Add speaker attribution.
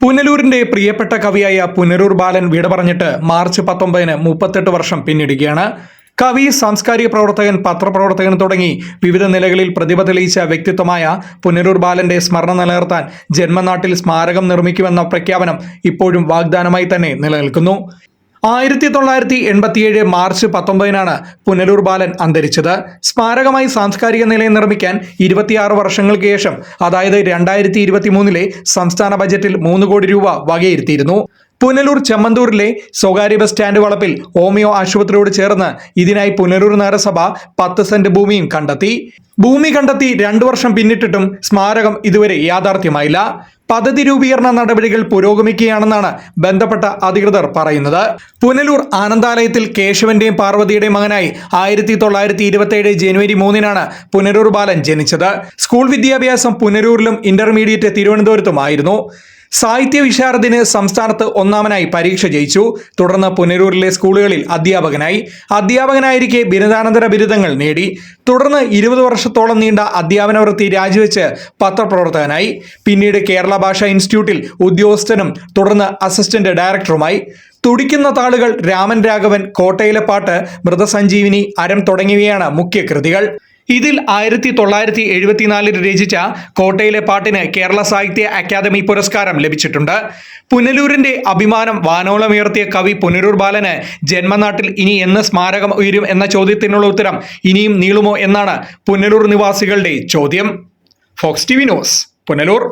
Speaker 1: പുനലൂരിന്റെ പ്രിയപ്പെട്ട കവിയായ പുനരൂർ ബാലൻ വിട പറഞ്ഞിട്ട് മാർച്ച് പത്തൊമ്പതിന് മുപ്പത്തെട്ട് വർഷം പിന്നിടുകയാണ്. കവി സാംസ്കാരിക പ്രവർത്തകൻ പത്രപ്രവർത്തകൻ തുടങ്ങി വിവിധ നിലകളിൽ പ്രതിഭ തെളിയിച്ച വ്യക്തിത്വമായ പുനരൂർ ബാലന്റെ സ്മരണ നിലനിർത്താൻ ജന്മനാട്ടിൽ സ്മാരകം നിർമ്മിക്കുമെന്ന പ്രഖ്യാപനം ഇപ്പോഴും വാഗ്ദാനമായി തന്നെ നിലനിൽക്കുന്നു. ആയിരത്തി തൊള്ളായിരത്തി എൺപത്തിയേഴ് മാർച്ച് പത്തൊമ്പതിനാണ് പുനലൂർ ബാലൻ അന്തരിച്ചത്. സ്മാരകമായി സാംസ്കാരിക നിലയം നിർമ്മിക്കാൻ ഇരുപത്തിയാറ് വർഷങ്ങൾക്ക് ശേഷം അതായത് രണ്ടായിരത്തി ഇരുപത്തി മൂന്നിലെ സംസ്ഥാന ബജറ്റിൽ മൂന്ന് കോടി രൂപ വകയിരുത്തിയിരുന്നു. പുനലൂർ ചെമ്മന്തൂരിലെ സ്വകാര്യ ബസ് സ്റ്റാൻഡ് വളപ്പിൽ ഹോമിയോ ആശുപത്രിയോട് ചേർന്ന് ഇതിനായി പുനലൂർ നഗരസഭ പത്ത് സെന്റ് ഭൂമിയും കണ്ടെത്തി. ഭൂമി കണ്ടെത്തി രണ്ടു വർഷം പിന്നിട്ടിട്ടും സ്മാരകം ഇതുവരെ യാഥാർത്ഥ്യമായില്ല. പദ്ധതി രൂപീകരണ നടപടികൾ പുരോഗമിക്കുകയാണെന്നാണ് ബന്ധപ്പെട്ട അധികൃതർ പറയുന്നത്. പുനലൂർ ആനന്ദാലയത്തിൽ കേശവന്റെയും പാർവതിയുടെയും മകനായി ആയിരത്തി തൊള്ളായിരത്തി ഇരുപത്തിയേഴ് ജനുവരി മൂന്നിനാണ് പുനലൂർ ബാലൻ ജനിച്ചത്. സ്കൂൾ വിദ്യാഭ്യാസം പുനലൂരിലും ഇന്റർമീഡിയറ്റ് തിരുവനന്തപുരത്തുമായിരുന്നു. സാഹിത്യ വിശാരദിന് സംസ്ഥാനത്ത് ഒന്നാമനായി പരീക്ഷ ജയിച്ചു. തുടർന്ന് പുനരൂരിലെ സ്കൂളുകളിൽ അധ്യാപകനായി. അധ്യാപകനായിരിക്കെ ബിരുദാനന്തര ബിരുദങ്ങൾ നേടി. തുടർന്ന് ഇരുപത് വർഷത്തോളം നീണ്ട അധ്യാപന വൃത്തി രാജിവെച്ച് പത്രപ്രവർത്തകനായി. പിന്നീട് കേരള ഭാഷാ ഇൻസ്റ്റിറ്റ്യൂട്ടിൽ ഉദ്യോഗസ്ഥനും തുടർന്ന് അസിസ്റ്റന്റ് ഡയറക്ടറുമായി. തുടിക്കുന്ന താളുകൾ രാമൻ രാഘവൻ കോട്ടയിലെ പാട്ട് മൃതസഞ്ജീവിനി അരം തുടങ്ങിയവയാണ് മുഖ്യകൃതികൾ. ഇതിൽ ആയിരത്തി തൊള്ളായിരത്തി എഴുപത്തിനാലിൽ രചിച്ച കോട്ടയിലെ പാട്ടിന് കേരള സാഹിത്യ അക്കാദമി പുരസ്കാരം ലഭിച്ചിട്ടുണ്ട്. പുനലൂരിന്റെ അഭിമാനം വാനോളമുയർത്തിയ കവി പുനരൂർ ബാലന് ജന്മനാട്ടിൽ ഇനി എന്ന് സ്മാരകം ഉയരും എന്ന ചോദ്യത്തിനുള്ള ഉത്തരം ഇനിയും നീളുമോ എന്നാണ് പുനലൂർ നിവാസികളുടെ ചോദ്യം. Fox T V news Punalur.